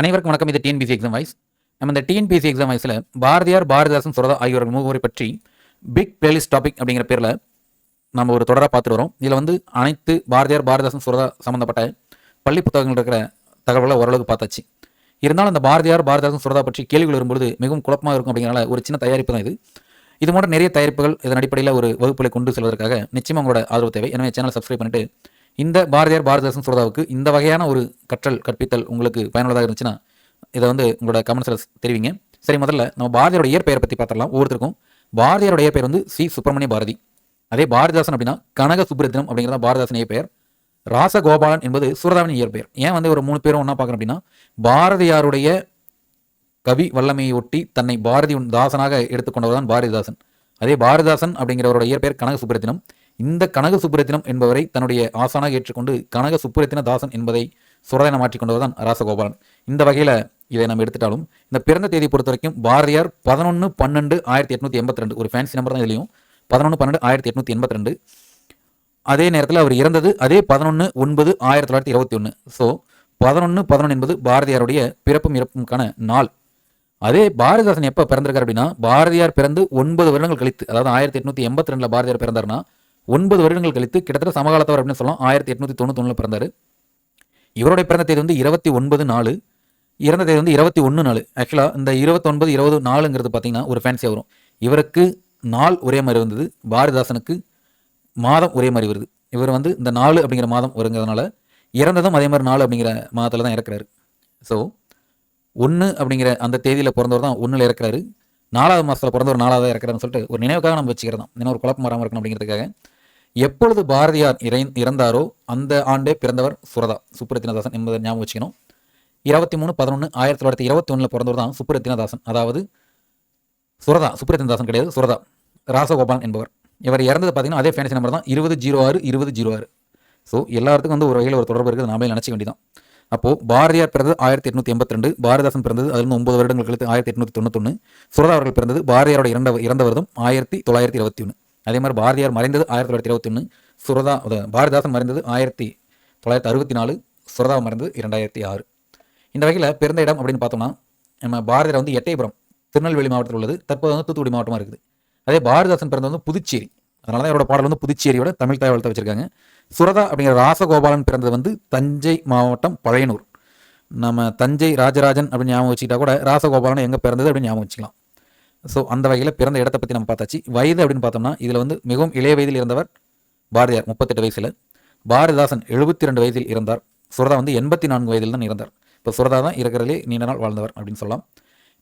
அனைவருக்கும் வணக்கம். இது டிஎன்பிசி எக்ஸாம் வைஸ் நம்ம இந்த டிஎன்பிசி எக்ஸாம் வைஸில் பாரதியார் பாரதிதாசன் சுரதா ஆகியோர்கள் மூவரை பற்றி பிக் பிளேலிஸ்ட் டாபிக் அப்படிங்கிற பேரில் நம்ம ஒரு தொடராக பார்த்துட்டு வரோம். இதில் வந்து அனைத்து பாரதியார் பாரதிதாசன் சுரதா சம்மந்தப்பட்ட பள்ளி புத்தகங்கள் இருக்கிற தகவலை ஓரளவுக்கு பார்த்தாச்சு. இருந்தாலும் அந்த பாரதியார் பாரதிதாசன் சுரதா பற்றி கேள்விகள் வரும்பொழுது மிகவும் குழப்பமாக இருக்கும் அப்படிங்கிறனால ஒரு சின்ன தயாரிப்பு தான் இது. இது போன்ற நிறைய தயாரிப்புகள் இதன் அடிப்படையில் ஒரு வகுப்புகளை கொண்டு செல்வதற்காக நிச்சயமாக உங்களோட ஆதரவு தேவை. எனவே சேனல் சப்ஸ்கிரைப் பண்ணிட்டு இந்த பாரதியார் பாரதிதாசன் சுரதாவுக்கு இந்த வகையான ஒரு கற்றல் கற்பித்தல் உங்களுக்கு பயனுள்ளதாக இருந்துச்சுன்னா இதை வந்து உங்களோட கமெண்ட்ஸில் தெரிவிங்க. சரி முதல்ல நம்ம பாரதியோட இயற்பெயரை பற்றி பார்த்துடலாம். ஒவ்வொருத்தருக்கும் பாரதியாரோட இயற்பெயர் வந்து சி. சுப்பிரமணிய பாரதி. அதே பாரதிதாசன் அப்படின்னா கனக சுப்ரத்தினம் அப்படிங்கிறத பாரதிதாசன் இயற்பெயர். ராசகோபாலன் என்பது சுரதாவின் இயற்பெயர். ஏன் வந்து ஒரு மூணு பேரும் ஒன்றா பார்க்குறோம் அப்படின்னா பாரதியாருடைய கவி வல்லமையை ஒட்டி தன்னை பாரதி தாசனாக எடுத்துக்கொண்டவர் தான் பாரதிதாசன். அதே பாரதிதாசன் அப்படிங்கிறவரோட இயற்பெயர் கனக சுப்ரதினம் இந்த கனக சுப்புரத்தினம் என்பவரை தன்னுடைய ஆசானாக ஏற்றுக்கொண்டு கனக சுப்புரத்தின தாசன் என்பதை சுரதன மாற்றிக்கொண்டவர் தான் ராசகோபாலன். இந்த வகையில் இதை நம்ம எடுத்துட்டாலும் இந்த பிறந்த தேதி பொறுத்த வரைக்கும் பாரதியார் பதினொன்று பன்னெண்டு ஆயிரத்தி எட்நூத்தி எண்பத்தி ரெண்டு ஒரு ஃபேன்சி நம்பர் தான் இதுலையும். பதினொன்று பன்னெண்டு ஆயிரத்தி எட்நூற்றி எண்பத்தி ரெண்டு அதே நேரத்தில் அவர் இறந்தது அதே பதினொன்று ஒன்பது ஆயிரத்தி தொள்ளாயிரத்தி இருபத்தி ஒன்று ஸோ பதினொன்று பதினொன்று என்பது பாரதியாருடைய பிறப்பும் இறப்புக்கான நாள். அதே பாரதிதாசன் எப்போ பிறந்திருக்கார் அப்படின்னா பாரதியார் பிறந்து ஒன்பது வருடங்கள் கழித்து அதாவது ஆயிரத்தி எட்நூத்தி எண்பத்தி ரெண்டில் பாரதியார் பிறந்தார்னா ஒன்பது வருடங்கள் கழித்து கிட்டத்தட்ட சமகாலத்தவர் அப்படின்னு சொல்லலாம். ஆயிரத்தி எட்நூற்றி தொண்ணூத்தொன்னில் பிறந்தார். இவருடைய பிறந்த தேதி வந்து இருபத்தி ஒன்பது நாலு. இறந்த தேதி வந்து இருபத்தி ஒன்று நாலு. ஆக்சுவலாக இந்த இருபத்தொன்பது இருபது நாலுங்கிறது பார்த்தீங்கன்னா ஒரு ஃபேன்சியாக வரும். இவருக்கு நாள் ஒரே மாதிரி வந்தது பாரதிதாசனுக்கு மாதம் ஒரே மாதிரி வருது. இவர் வந்து இந்த நாலு அப்படிங்கிற மாதம் வருங்கிறதுனால இறந்ததும் அதே மாதிரி நாலு அப்படிங்கிற மாதத்தில் தான் இறக்குறாரு. ஸோ ஒன்று அப்படிங்கிற அந்த தேதியில் பிறந்தவர் தான் ஒன்றில் இறக்குறாரு. நாலாவது மாதத்தில் பிறந்தவர் நாலாவது இறக்குறாருன்னு சொல்லிட்டு ஒரு நினைவுக்காக நம்ம வச்சுக்கிறதான் இன்னும் ஏன்னா ஒரு குழப்பம் வராமல் இருக்கணும் அப்படிங்கிறதுக்காக. எப்பொழுது பாரதியார் இறை இறந்தாரோ அந்த ஆண்டே பிறந்தவர் சுரதா. சுப்புரத்தினதாசன் என்பதை ஞாபகம் வச்சுக்கணும். இருபத்தி மூணு பதினொன்று ஆயிரத்தி தொள்ளாயிரத்தி இருபத்தி ஒன்றில் பிறந்தவர் தான் சுப்புரத்தினதாசன் அதாவது சுரதா சுப்புரத்தினதாசன் கிடையாது சுரதா. ராசகோபாலன் என்பவர். இவர் இறந்தது பார்த்தீங்கன்னா அதே ஃபேன்சி நம்பர் தான். இருபது ஜீரோ ஆறு இருபது ஜீரோ ஆறு. ஸோ எல்லாத்துக்கும் வந்து ஒரு வகையில் ஒரு தொடர்பு இருக்குது. நாமே நினச்சிக்க வேண்டியதான் அப்போது பாரதியார் பிறந்தது ஆயிரத்தி எட்நூற்றி எண்பத்தி ரெண்டு பாரதிதாசன் பிறந்தது அதிலிருந்து ஒன்பது வருடங்கள் கழித்து ஆயிரத்தி எட்நூத்தி தொண்ணூத்தொன்று சுரதா அவர்கள் பிறந்தது பாரதியாரோட இரண்ட இறந்த வருடம் ஆயிரத்தி தொள்ளாயிரத்தி இருபத்தி ஒன்று அதே மாதிரி பாரதியார் மறைந்தது ஆயிரத்தி தொள்ளாயிரத்தி இருபத்தி ஒன்று சுரதா அத- பாரதிதாசன் மறைந்தது ஆயிரத்தி தொள்ளாயிரத்தி அறுபத்தி நாலு சுரதா மறைந்தது இரண்டாயிரத்தி ஆறு. இந்த வகையில் பிறந்த இடம் அப்படின்னு பார்த்தோம்னா நம்ம பாரதியார் வந்து எட்டயபுரம் திருநெல்வேலி மாவட்டத்தில் உள்ளது. தற்போது வந்து தூத்துக்குடி மாவட்டமாக இருக்குது. அதே பாரதிதாசன் பிறந்தது வந்து புதுச்சேரி. அதனால தான் இவரோட பாடல் வந்து புதுச்சேரியோட தமிழ் தாய் வளர்த்த வச்சிருக்காங்க. சுரதா அப்படிங்கிற ராசகோபாலன் பிறந்தது வந்து தஞ்சை மாவட்டம் பழையனூர். நம்ம தஞ்சை ராஜராஜன் அப்படின்னு ஞாபகம் வச்சுக்கிட்டா கூட ராசகோபாலன் எங்கே பிறந்தது அப்படின்னு ஞாபகம் வச்சுக்கலாம். ஸோ அந்த வகையில் பிறந்த இடத்தை பற்றி நம்ம பார்த்தாச்சு. வயது அப்படின்னு பார்த்தோம்னா இதில் வந்து மிகவும் இளைய வயதில் இருந்தவர் பாரதியார் முப்பத்தெட்டு வயசில். பாரதிதாசன் எழுபத்தி ரெண்டு வயதில் இறந்தார். சுரதா வந்து எண்பத்தி நான்கு வயதில் தான் இறந்தார். இப்போ சுரதா தான் இருக்கிறதுலே நீண்ட நாள் வாழ்ந்தவர் அப்படின்னு சொல்லலாம்.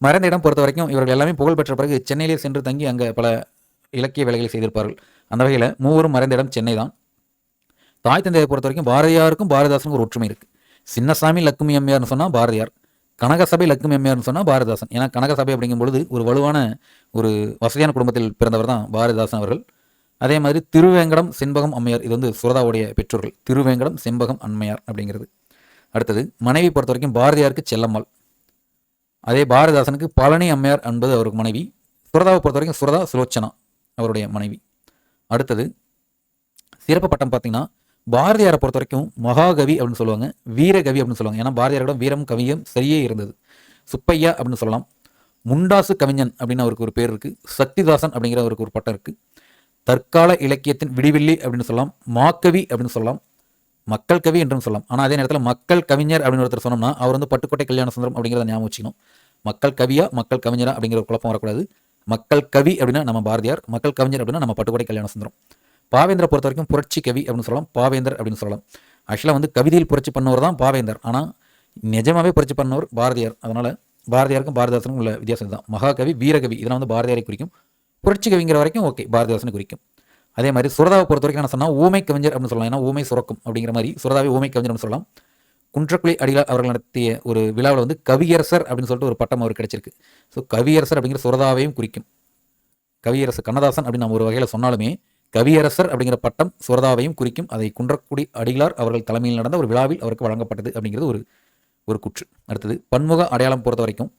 மறைந்த இடம் பொறுத்த வரைக்கும் இவர்கள் எல்லாமே புகழ் பெற்ற பிறகு சென்னையிலே சென்று தங்கி அங்கே பல இலக்கிய வேலைகளை செய்திருப்பார்கள். அந்த வகையில் மூவரும் மறைந்த இடம் சென்னை தான். தாய் தந்தையை பொறுத்த வரைக்கும் பாரதியாருக்கும் பாரதிதாசனுக்கும் ஒரு ஒற்றுமை இருக்குது சின்னசாமி லக்குமி அம்மையார்னு சொன்னால் பாரதியார். கனகசபை லக்குமி அம்மையார்னு சொன்னால் பாரதிதாசன். ஏன்னா கனகசபை அப்படிங்கும் பொழுது ஒரு வலுவான ஒரு வசதியான குடும்பத்தில் பிறந்தவர் தான் பாரதிதாசன் அவர்கள். அதே மாதிரி திருவேங்கடம் செண்பகம் அம்மையார் இது வந்து சுரதாவுடைய பெற்றோர்கள். திருவேங்கடம் செண்பகம் அம்மையார் அப்படிங்கிறது. அடுத்தது மனைவி பொறுத்த வரைக்கும் பாரதியாருக்கு செல்லம்மாள். அதே பாரதிதாசனுக்கு பழனி அம்மையார் என்பது அவருக்கு மனைவி. சுரதாவை பொறுத்த வரைக்கும் சுரதா சுலோச்சனா அவருடைய மனைவி. அடுத்தது சிறப்பு பட்டம் பார்த்திங்கன்னா பாரதியாரை பொறுத்த வரைக்கும் மகாகவி அப்படின்னு சொல்லுவாங்க வீரகவி அப்படின்னு சொல்லுவாங்க. ஏன்னா பாரதியாரோட வீரம் கவியும் சரியே இருந்தது. சுப்பையா அப்படின்னு சொல்லலாம். முண்டாசு கவிஞன் அப்படின்னு அவருக்கு ஒரு பேர் இருக்குது சக்திதாசன் அப்படிங்கிற அவருக்கு ஒரு பட்டம் இருக்குது தற்கால இலக்கியத்தின் விடிவெள்ளி அப்படின்னு சொல்லலாம். மாக்கவி அப்படின்னு சொல்லலாம். மக்கள் கவி என்றும் சொல்லலாம். ஆனால் அதே நேரத்தில் மக்கள் கவிஞர் அப்படின்னு ஒருத்தர் சொன்னோம்னா அவர் வந்து பட்டுக்கோட்டை கல்யாண சுந்தரம் அப்படிங்கிறத ஞாபகம் வச்சுக்கணும். மக்கள் கவியா மக்கள் கவிஞரா அப்படிங்கிற ஒரு குழப்பம் வரக்கூடாது. மக்கள் கவி அப்படின்னா நம்ம பாரதியார் மக்கள் கவிஞர் அப்படின்னா நம்ம பட்டுக்கோட்டை கல்யாண சுந்தரம். பாவேந்தரை பொறுத்த வரைக்கும் புரட்சி கவி அப்படின்னு சொல்லலாம் பாவேந்தர் அப்படின்னு சொல்லலாம். ஆக்சுவலாக வந்து கவிதையில் புரட்சி பண்ணவர் தான் பாவேந்தர். ஆனால் நிஜமாகவே புரட்சி பண்ணவர் பாரதியார். அதனால் பாரதியாருக்கும் பாரதிதாசனுக்கும் உள்ள வித்தியாசம் தான் மகாகவி வீரகவி இதெல்லாம் வந்து பாரதியாரை குறிக்கும். புரட்சி கவிங்கிற வரைக்கும் ஓகே பாரதிதாசனை குறிக்கும். அதே மாதிரி சுரதாவை பொறுத்த வரைக்கும் என்ன சொன்னால் ஊமை கவிஞர் அப்படின்னு சொல்லலாம். ஏன்னா ஊமை சுரக்கும் அப்படிங்கிற மாதிரி சுரதாவை ஊமை கவிஞர்னு சொல்லலாம். குன்றக்குழி அடிகளார் அவர்கள் நடத்திய ஒரு விழாவில் வந்து கவியரசர் அப்படின்னு சொல்லிட்டு ஒரு பட்டம் அவர் கிடைச்சிருக்கு. ஸோ கவியரசர் அப்படிங்கிற சுரதாவையும் குறிக்கும். கவியரசர் கண்ணதாசன் அப்படின்னு நம்ம ஒரு வகையில் சொன்னாலுமே கவியரசர் அப்படிங்கிற பட்டம் சுரதாவையும் குறிக்கும். அதை குன்றக்குடி அடிகளார் அவர்கள் தலைமையில் நடந்த ஒரு விழாவில் அவருக்கு வழங்கப்பட்டது அப்படிங்கிறது ஒரு ஒரு குற்று. அடுத்தது பன்முக அடையாளம் பொறுத்த வரைக்கும்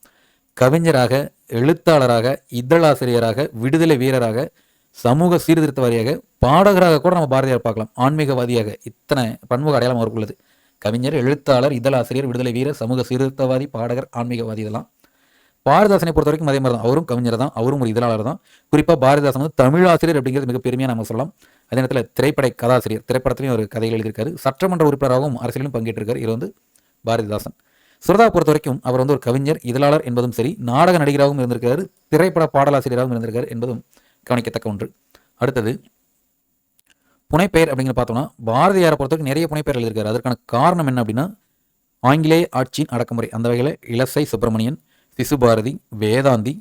கவிஞராக எழுத்தாளராக இதழாசிரியராக விடுதலை வீரராக சமூக சீர்திருத்தவாதியாக பாடகராக கூட நம்ம பாரதியார் பார்க்கலாம். ஆன்மீகவாதியாக இத்தனை பன்முக அடையாளம் அவருக்குள்ளது கவிஞர் எழுத்தாளர் இதழாசிரியர் விடுதலை வீரர் சமூக சீர்திருத்தவாதி பாடகர் ஆன்மீகவாதி இதெல்லாம் பாரதாசனை பொறுத்த வரைக்கும் அதே மாதிரி தான் அவரும் கவிஞர் தான் அவரும் ஒரு இதழாளர் தான் குறிப்பாக பாரதிதாசன் வந்து தமிழாசிரியர் அப்படிங்கிறது மிக பெருமையாக நம்ம சொல்லலாம். அதே நேரத்தில் திரைப்பட கதாசிரியர் திரைப்படத்திலையும் ஒரு கதைகள் எழுதியிருக்காரு. சட்டமன்ற உறுப்பினராகவும் அரசியலும் பங்கேற்றிருக்காரு. இது வந்து பாரதிதாசன். சுரதா பொறுத்த வரைக்கும் அவர் வந்து ஒரு கவிஞர் இதழாளர் என்பதும் சரி நாடக நடிகராகவும் இருந்திருக்காரு திரைப்பட பாடலாசிரியராகவும் இருந்திருக்காரு என்பதும் கவனிக்கத்தக்க ஒன்று. அடுத்தது புனைப்பெயர் அப்படிங்கிற பார்த்தோம்னா பாரதியாரை பொறுத்தவரைக்கும் நிறைய புனைப்பெயர் எழுதியிருக்காரு. அதற்கான காரணம் என்ன அப்படின்னா ஆங்கிலேய ஆட்சியின் அடக்குமுறை. அந்த வகையில் இலசை சுப்பிரமணியன் சிசுபாரதி வேதாந்தி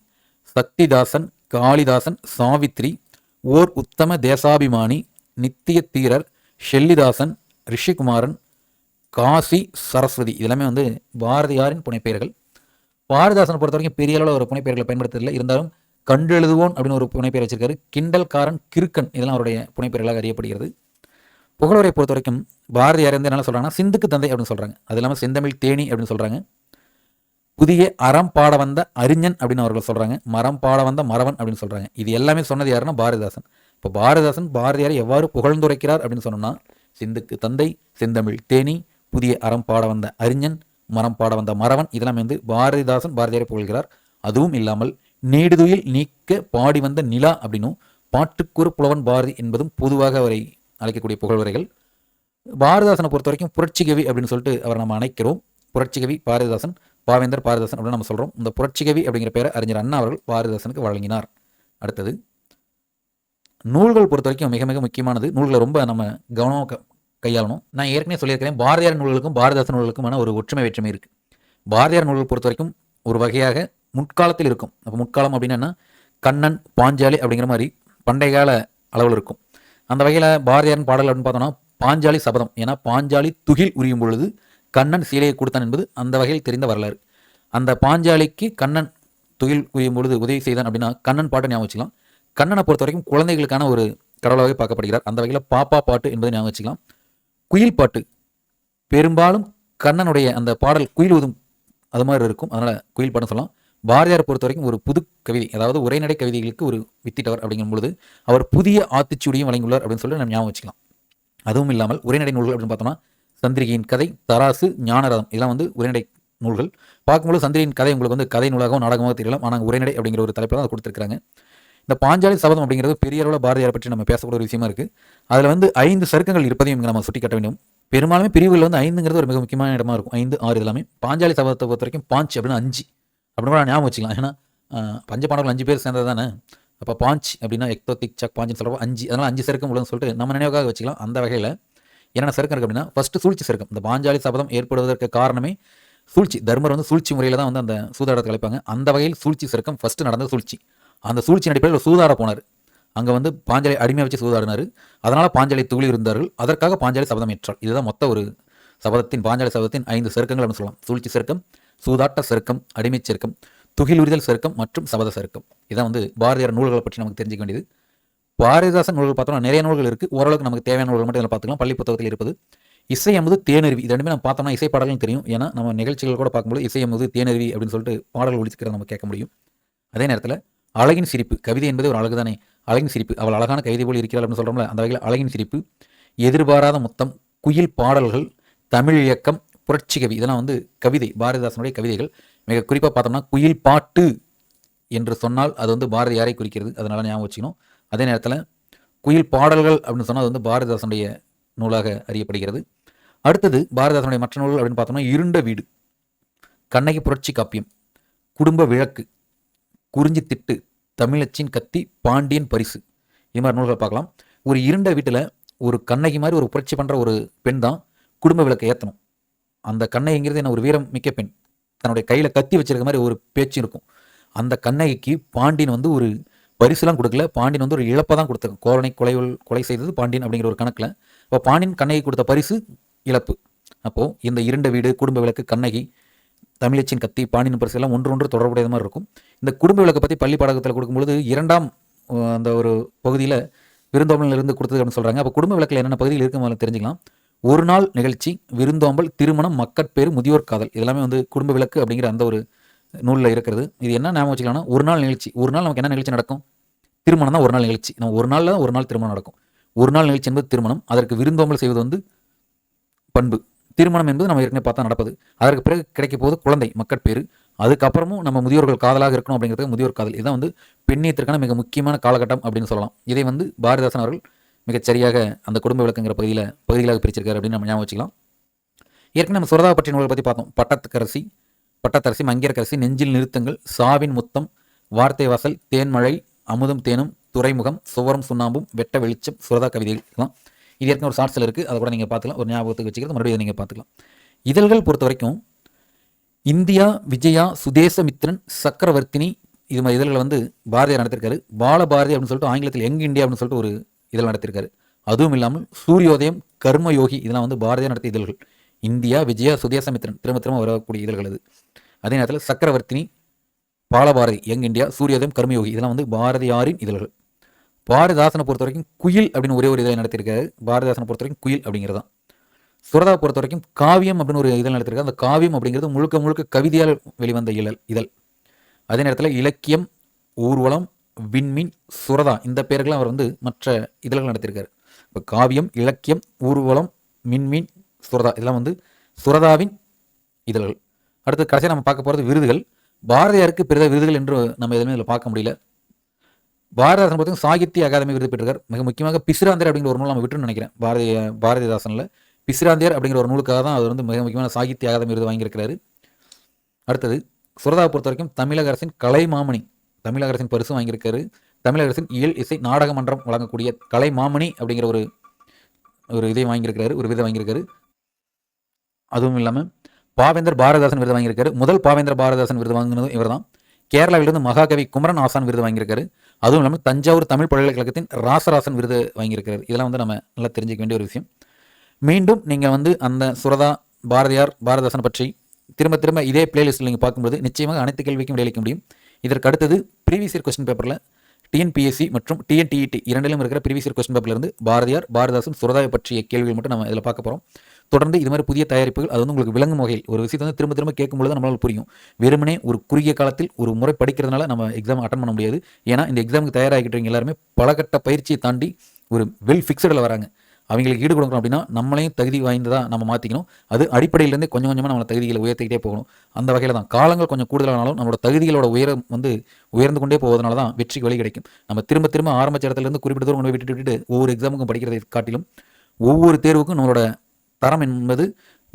சக்திதாசன் காளிதாசன் சாவித்ரி ஓர் உத்தம தேசாபிமானி நித்திய தீரர் ஷெல்லிதாசன் ரிஷிகுமாரன் காசி சரஸ்வதி. இதெல்லாமே வந்து பாரதியாரின் புனைப்பெயர்கள். பாரதிதாசனை பொறுத்த வரைக்கும் பெரிய அளவில் ஒரு புனைப்பெயர்களை பயன்படுத்ததில்லை இருந்தாலும் கண்டெழுதுவோன் அப்படின்னு ஒரு புனைப்பெயர் வச்சிருக்காரு. கிண்டல்காரன் கிறுக்கன் இதெல்லாம் அவருடைய புனைப்பெயர்களாக அறியப்படுகிறது. புகழவரை பொறுத்த வரைக்கும் பாரதியார் வந்து என்ன சொல்கிறாங்கன்னா சிந்துக்கு தந்தை அப்படின்னு சொல்கிறாங்க அது இல்லாமல் செந்தமிழ் தேனி அப்படின்னு சொல்கிறாங்க புதிய அறம் பாட வந்த அறிஞன் அப்படின்னு அவர்கள் சொல்கிறாங்க மரம் பாட வந்த மறவன் அப்படின்னு சொல்கிறாங்க இது எல்லாமே சொன்னது யாருன்னா பாரதிதாசன். இப்போ பாரதிதாசன் பாரதியாரை எவ்வாறு புகழ்ந்துரைக்கிறார் அப்படின்னு சொன்னோம்னா சிந்துக்கு தந்தை செந்தமிழ் தேனி புதிய அறம் பாட வந்த அறிஞன் மரம் பாட வந்த மறவன் இதெல்லாம் வந்து பாரதிதாசன் பாரதியாரை புகழ்கிறார். அதுவும் இல்லாமல் நீடுதுயில் நீக்க பாடி வந்த நிலா அப்படின்னும் பாட்டுக்குறு புலவன் பாரதி என்பதும் பொதுவாக அவரை அழைக்கக்கூடிய புகழ்வரைகள். பாரதிதாசனை பொறுத்த வரைக்கும் புரட்சிகவி அப்படின்னு சொல்லிட்டு அவரை நம்ம அணைக்கிறோம். புரட்சிகவி பாரதிதாசன். பாவேந்தர் பாரதிதாசன் அப்படின்னு நம்ம சொல்கிறோம் இந்த புரட்சிகவி அப்படிங்கிற பேரை அறிஞர் அண்ணா அவர்கள் பாரதிதாசனுக்கு வழங்கினார். அடுத்தது நூல்கள் பொறுத்த வரைக்கும் மிக மிக முக்கியமானது. நூல்களை ரொம்ப நம்ம கவனமாக க- கையாளணும். நான் ஏற்கனவே சொல்லியிருக்கிறேன் பாரதியார் நூல்களுக்கும் பாரதிதாசன் நூல்களுக்குமான ஒரு ஒற்றுமை வேற்றுமை இருக்குது பாரதியார் நூல்கள் பொறுத்த வரைக்கும் ஒரு வகையாக முற்காலத்தில் இருக்கும். அப்போ முற்காலம் அப்படின்னா கண்ணன் பாஞ்சாலி அப்படிங்கிற மாதிரி பண்டைய கால அளவில் இருக்கும். அந்த வகையில் பாரதியாரின் பாடல் அப்படின்னு பார்த்தோம்னா பாஞ்சாலி சபதம். ஏன்னா பாஞ்சாலி துகில் உரியும் பொழுது கண்ணன் சீலையை கொடுத்தான் என்பது அந்த வகையில் தெரிந்த வரலாறு. அந்த பாஞ்சாலிக்கு கண்ணன் துயில் குயும் பொழுது உதவி செய்தான் அப்படின்னா கண்ணன் பாட்டை ஞாபகம் வச்சுக்கலாம். கண்ணனை பொறுத்த வரைக்கும் குழந்தைகளுக்கான ஒரு கடவுளாகவே பார்க்கப்படுகிறார். அந்த வகையில் பாப்பா பாட்டு என்பதை ஞாபகம் வச்சுக்கலாம். குயில் பாட்டு. பெரும்பாலும் கண்ணனுடைய அந்த பாடல் குயில் உதும் அது மாதிரி இருக்கும். அதனால் குயில் பாடம் சொல்லலாம். பாரதியார் பொறுத்த வரைக்கும் ஒரு புது கவிதை அதாவது உரைநடை கவிதைகளுக்கு ஒரு வித்திட்டவர் அப்படிங்கும் பொழுது அவர் புதிய ஆத்திச்சூடியும் வழங்கியுள்ளார் அப்படின்னு சொல்லி நம்ம ஞாபகம் வச்சுக்கலாம். அதுவும் இல்லாமல் உரைநடை நூல்கள் அப்படின்னு பார்த்தோம்னா சந்திரிகையின் கதை தராசு ஞானரதம். இதெல்லாம் வந்து உரைநடை நூல்கள். பார்க்கும்போது சந்திரியின் கதை உங்களுக்கு வந்து கதை நூலாகவும் நாடகமாக தெரியலாம். ஆனால் உரைநடை அப்படிங்கிற ஒரு தலைப்பில் தான் அதை கொடுத்துருக்காங்க இந்த பாஞ்சாலி சபதம் அப்படிங்கிறது பெரிய அளவில் பாரதியார் பற்றி நம்ம பேசக்கூடிய ஒரு விஷயமா இருக்குது அதில் வந்து ஐந்து சருக்கங்கள் இருப்பதையும் இங்கே நம்ம சுட்டி காட்ட வேண்டும். பெரும்பாலுமே பிரிவுகள் வந்து ஐந்துங்கிறது ஒரு மிக முக்கியமான இடமா இருக்கும். ஐந்து ஆறு எல்லாமே பாஞ்சாலி சபதத்தை பொறுத்த வரைக்கும் பாஞ்ச் அப்படின்னு அஞ்சு. அப்படின்னு கூட ஞாபகம் வச்சுக்கலாம். ஏன்னா பஞ்ச பாண்டவர்கள் அஞ்சு பேர் சேர்ந்தது தானே? அப்போ பாஞ்ச் அப்படின்னா எக்தோ திக் சக் பாஞ்சுன்னு சொல்கிறப்ப அஞ்சு. அதனால் அஞ்சு சருக்கம் உள்ளதுன்னு சொல்லிட்டு நம்ம நினைவுக்காக வச்சுக்கலாம். அந்த வகையில் என்னென்ன சருக்கம் இருக்குது அப்படின்னா ஃபஸ்ட்டு சூழ்ச்சி சருக்கம் இந்த பாஞ்சாலி சபதம் ஏற்படுவதற்கு காரணமே சூழ்ச்சி. தர்மர் வந்து சூழ்ச்சி முறையில் தான் வந்து அந்த சூதாடத்தை கலைப்பாங்க. அந்த வகையில் சூழ்ச்சி சருக்கம் ஃபஸ்ட்டு நடந்த சூழ்ச்சி. அந்த சூழ்ச்சி அடிப்படையில் சூதாட போனார். அங்கே வந்து பாஞ்சாலி அடிமை வச்சு சூதாடினார். அதனால் பாஞ்சாலி தூளி இருந்தார்கள். அதற்காக பாஞ்சாலி சபதம் ஏற்றார். இதுதான் மொத்த ஒரு சபதத்தின் பாஞ்சாலி சபதத்தின் ஐந்து சருக்கங்கள் அப்படின்னு சொல்லலாம். சூழ்ச்சி சருக்கம் சூதாட்ட சருக்கம் அடிமை சருக்கம் துகில் உரிதல் சருக்கம் மற்றும் சபத சருக்கம் இதான் வந்து பாரதியார் நூல்களை பற்றி நமக்கு தெரிஞ்சுக்க வேண்டியது. பாரதிதாசன் நூல்கள் பார்த்தோம்னா நிறைய நூல்கள் இருக்குது ஓரளவுக்கு நமக்கு தேவையான நூல்கள் மட்டும் இதில் பார்த்துக்கலாம். பள்ளி புத்தகத்தில் இருப்பது. இசை என்பது தேனருவி. இது ரெண்டுமே நம்ம பார்த்தோம்னா இசை பாடல்கள் தெரியும். ஏன்னா நம்ம நிகழ்ச்சிகள் கூட பார்க்கும்போது இசை என்பது தேனருவி அப்படின்னு சொல்லிட்டு பாடல்கள் ஒழிச்சுக்கிறத நம்ம கேட்க முடியும். அதே நேரத்தில் அழகின் சிரிப்பு. கவிதை என்பது ஒரு அழகு தானே அழகின் சிரிப்பு. அவள் அழகான கவிதை போல் இருக்கிறாள் அப்படின்னு சொல்கிறோம்ல அந்த வகையில் அழகின் சிரிப்பு. எதிர்பாராத மொத்தம் குயில் பாடல்கள் தமிழ் இயக்கம் புரட்சி கவி. இதெல்லாம் வந்து கவிதை பாரதிதாசனுடைய கவிதைகள். மிக குறிப்பாக பார்த்தோம்னா குயில் பாட்டு என்று சொன்னால் அது வந்து பாரதியாரை குறிக்கிறது. அதனால் ஞாபகம் வச்சுக்கணும். அதே நேரத்தில் குயில் பாடல்கள் அப்படின்னு சொன்னால் அது வந்து பாரதிதாசனுடைய நூலாக அறியப்படுகிறது. அடுத்தது பாரதிதாசனுடைய மற்ற நூல்கள் அப்படின்னு பார்த்தோம்னா இருண்ட வீடு கண்ணகி புரட்சி காப்பியம் குடும்ப விளக்கு குறிஞ்சி திட்டு தமிழச்சின் கத்தி பாண்டியன் பரிசு. இது மாதிரி நூல்களை பார்க்கலாம். ஒரு இருண்ட வீட்டில் ஒரு கண்ணகி மாதிரி ஒரு புரட்சி பண்ணுற ஒரு பெண் தான் குடும்ப விளக்கை ஏற்றணும் அந்த கண்ணகிங்கிறது என்ன ஒரு வீரம் மிக்க பெண். தன்னுடைய கையில் கத்தி வச்சிருக்க மாதிரி ஒரு பேச்சு இருக்கும். அந்த கண்ணகிக்கு பாண்டியன் வந்து ஒரு பரிசுலாம் கொடுக்கல. பாண்டியன் வந்து ஒரு இழப்பை தான் கொடுத்தாங்க. கோரணை கொலை கொலை செய்தது பாண்டியன் அப்படிங்கிற ஒரு கணக்கில். இப்போ பாண்டியன் கண்ணகி கொடுத்த பரிசு இழப்பு. அப்போது இந்த இரண்டு வீடு குடும்ப விளக்கு கண்ணகி தமிழச்சின் கத்தி பாண்டியன் பரிசு எல்லாம் ஒன்று ஒன்று தொடர்புடைய மாதிரி இருக்கும். இந்த குடும்ப விளக்கை பற்றி பள்ளி பாடகத்தில் கொடுக்கும்பொழுது இரண்டாம் அந்த ஒரு பகுதியில் விருந்தோம்பல் இருந்து கொடுத்தது அப்படின்னு சொல்கிறாங்க அப்போ குடும்ப விளக்கில் என்னென்ன பகுதியில் இருக்கு தெரிஞ்சுக்கலாம். ஒரு நாள் நிகழ்ச்சி விருந்தோம்பல் திருமணம் மக்கட்பேறு முதியோர் காதல். இதெல்லாமே வந்து குடும்ப விளக்கு அப்படிங்கிற அந்த ஒரு நூலில் இருக்கிறது. இது என்ன ஞாபகம் வச்சுக்கலாம்னா ஒரு நாள் நிகழ்ச்சி. ஒரு நாள் நமக்கு என்ன நிகழ்ச்சி நடக்கும்? திருமணம் தான் ஒரு நாள் நிகழ்ச்சி. நம்ம ஒரு நாளில் தான் ஒரு நாள் திருமணம் நடக்கும். ஒரு நாள் நிகழ்ச்சி என்பது திருமணம். அதற்கு விருந்தோம்பல் செய்வது வந்து பண்பு. திருமணம் என்பது நம்ம ஏற்கனவே பார்த்தா நடப்பது. அதற்கு பிறகு கிடைக்க போது குழந்தை மக்கட்பேறு அதுக்கப்புறமும் நம்ம முதியோர்கள் காதலாக இருக்கணும் அப்படிங்கிறது முதியோர் காதல். இதுதான் வந்து பெண்ணியத்திற்கான மிக முக்கியமான காலகட்டம் அப்படின்னு சொல்லலாம். இதை வந்து பாரதிதாசன் அவர்கள் மிகச்சரியாக அந்த குடும்ப விளக்குங்கிற பகுதியில் பகுதிகளாக பிரிச்சிருக்காரு அப்படின்னு நம்ம ஞாபகம் வச்சுக்கலாம். ஏற்கனவே நம்ம சுரதா பற்றிய நூல்களை பற்றி பார்த்தோம். பட்டத்துக்கரசி பட்டத்தரசி மங்கையர்க்கரசி நெஞ்சில் நிறுத்தங்கள் சாவின் முத்தம் வார்த்தை வாசல் தேன்மழை அமுதம் தேனும் துறைமுகம் சுவரம் சுண்ணாம்பும் வெட்ட வெளிச்சம் சுரதா கவிதைகள் தான் இது ஏற்கனவே ஒரு ஷார்ட்ஸில் இருக்குது அதை கூட நீங்கள் பார்த்துக்கலாம். ஒரு ஞாபகத்துக்கு வச்சுக்கிறது மறுபடியும் நீங்கள் பார்த்துக்கலாம். இதழ்கள் பொறுத்த வரைக்கும் இந்தியா விஜயா சுதேசமித்ரன் சக்கரவர்த்தினி இது மாதிரி இதழ்களை வந்து பாரதியார் நடத்திருக்காரு. பாலபாரதி அப்படின்னு சொல்லிட்டு ஆங்கிலத்தில் எங் இந்தியா அப்படின்னு சொல்லிட்டு ஒரு இதழ் நடத்திருக்காரு. அதுவும் இல்லாமல் சூரியோதயம் கர்மயோகி இதெல்லாம் வந்து பாரதியார் நடத்திய இதழ்கள். இந்தியா விஜயா சுதேசமித்திரன் திரும்ப திரும்ப வரக்கூடிய இதழ்கள் அது. அதே நேரத்தில் சக்கரவர்த்தினி பாலபாரதி யங் இந்தியா சூரியோதயம் கர்மயோகி இதெல்லாம் வந்து பாரதியாரின் இதழ்கள். பாரதிதாசனை பொறுத்த வரைக்கும் குயில் அப்படின்னு ஒரே ஒரு இதை நடத்தியிருக்காரு. பாரதிதாசனை பொறுத்த வரைக்கும் குயில் அப்படிங்கிறது தான் சுரதா பொறுத்த வரைக்கும் காவியம் அப்படின்னு ஒரு இதழ் நடத்திருக்காரு அந்த காவியம் அப்படிங்கிறது முழுக்க முழுக்க கவிதையால் வெளிவந்த இதழ் இதழ். அதே நேரத்தில் இலக்கியம் ஊர்வலம் விண்மீன் சுரதா இந்த பெயர்களை அவர் வந்து மற்ற இதழ்கள் நடத்தியிருக்காரு. இப்போ காவியம் இலக்கியம் ஊர்வலம் மின்மீன் சுரதா இதெல்லாம் வந்து சுரதாவின் இதழ்கள். அடுத்து கடைசியாக நம்ம பார்க்க போகிறது விருதுகள். பாரதியாருக்கு பிறந்த விருதுகள் என்று நம்ம எதுவுமே இதில் பார்க்க முடியல. பாரதிதாசன் பார்த்தீங்கன்னா சாகித்ய அகாதமி விருது பெற்றிருக்கார். மிக முக்கியமாக பிசிராந்தியர் அப்படிங்கிற ஒரு நூல் நம்ம விட்டுன்னு நினைக்கிறேன். பாரதிய பாரதிதாசனில். பிசிராந்தியர் அப்படிங்கிற ஒரு நூலுக்காக தான் அவர் வந்து மிக முக்கியமான சாகித்ய அகாதமி விருது வாங்கியிருக்கிறாரு. அடுத்தது சுரதாவை பொறுத்த வரைக்கும் தமிழக அரசின் கலைமாமணி தமிழக அரசின் பரிசு வாங்கியிருக்காரு. தமிழக அரசின் இயல் இசை நாடக மன்றம் வழங்கக்கூடிய கலைமாமணி அப்படிங்கிற ஒரு ஒரு இதை வாங்கியிருக்கிறாரு ஒரு விதை வாங்கியிருக்காரு. அதுவும் இல்லாமல் பாவேந்தர் பாரதாசன் விருது வாங்கியிருக்காரு. முதல் பாவேந்தர் பாரதாசன் விருது வாங்கினதும் இவர் தான் கேரளாவிலிருந்து மகாகவி குமரன் ஆசான் விருது வாங்கியிருக்காரு. அதுவும் இல்லாமல் தஞ்சாவூர் தமிழ் பல்கலைக்கழகத்தின் ராசராசன் விருது வாங்கியிருக்காரு. இதெல்லாம் வந்து நம்ம நல்லா தெரிஞ்சிக்க வேண்டிய ஒரு விஷயம். மீண்டும் நீங்கள் வந்து அந்த சுரதா பாரதியார் பாரதாசன் பற்றி திரும்ப திரும்ப இதே பிளேலிஸ்ட்டில் நீங்கள் பார்க்கும்போது நிச்சயமாக அனைத்து கேள்விக்கும் விளைவிக்க முடியும். இதற்கு அடுத்தது ப்ரீவியஸ் இயர் கொஸ்டின் பேப்பரில் டிஎன்பிஎஸ்சி மற்றும் டிஎன்டிஇடி இரண்டிலும் இருக்கிற ப்ரீவியஸ் இயர் கொஸ்டின் பேப்பர்லேருந்து பாரதியார் பாரதாசன் சுரதாவை பற்றிய கேள்விகள் மட்டும் நம்ம இதில் பார்க்க போகிறோம் தொடர்ந்து இது மாதிரி புதிய தயாரிப்புகள் அது வந்து உங்களுக்கு விளங்கும் வகையில் ஒரு விஷயத்தை வந்து திரும்ப திரும்ப கேட்கும்பொழுது நம்மளால் புரியும். வெறுமனே ஒரு குறுகிய காலத்தில் ஒரு முறை படிக்கிறதுனால நம்ம எக்ஸாம் அட்டன் பண்ண முடியாது. ஏன்னா இந்த எக்ஸாமுக்கு தயாராகிட்டு எல்லாருமே பலகட்ட பயிற்சியை தாண்டி ஒரு வெல் ஃபிக்ஸடில் வராங்க. அவங்களுக்கு ஈடு கொடுக்கணும் அப்படின்னா நம்மளையும் தகுதி வாய்ந்ததாக நம்ம மாற்றிக்கணும் அது அடிப்படையிலேருந்தே கொஞ்சம் கொஞ்சமாக நம்மளை தகுதிகளை உயர்த்திக்கிட்டே போகணும். அந்த வகையில் தான். காலங்கள் கொஞ்சம் கூடுதலானாலும் நம்மளோட தகுதிகளோட உயரம் வந்து உயர்ந்து கொண்டே போவதனால தான் வெற்றிக்கு வழி கிடைக்கும். நம்ம திரும்ப திரும்ப ஆரம்பிச்ச இடத்துலேருந்து குறிப்பிட்ட தூரம் கொண்டு விட்டுட்டு விட்டுட்டு ஒவ்வொரு எக்ஸாமுக்கும் படிக்கிறதை காட்டிலும் ஒவ்வொரு தேர்வுக்கும் நம்மளோட தரம் என்பது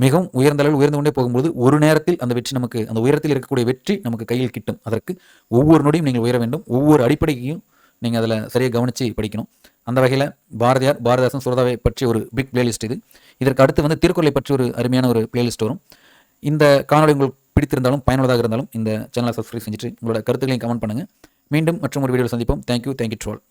மிகவும் உயர்ந்த அளவில் உயர்ந்து கொண்டே போகும்போது ஒரு நேரத்தில் அந்த வெற்றி நமக்கு அந்த உயரத்தில் இருக்கக்கூடிய வெற்றி நமக்கு கையில் கிட்டும். அதற்கு ஒவ்வொரு நொடியும் நீங்கள் உயர வேண்டும். ஒவ்வொரு அடிப்படையையும் நீங்கள் அதில் சரியாக கவனித்து படிக்கணும். அந்த வகையில் பாரதியார் பாரதிதாசன் சுரதாவை பற்றி ஒரு பிக் பிளேலிஸ்ட் இது. இதற்கு அடுத்து வந்து திருக்குறளை பற்றி ஒரு அருமையான ஒரு பிளேலிஸ்ட் வரும். இந்த காணொலி உங்களுக்கு பிடித்திருந்தாலும் பயனுள்ளதாக இருந்தாலும் இந்த சேனலை சப்ஸ்கிரைப் செஞ்சுட்டு உங்களோட கருத்துக்களையும் கமெண்ட் பண்ணுங்கள் மீண்டும் மற்றும் ஒரு வீடியோவில் சந்திப்போம். Thank you thank you troll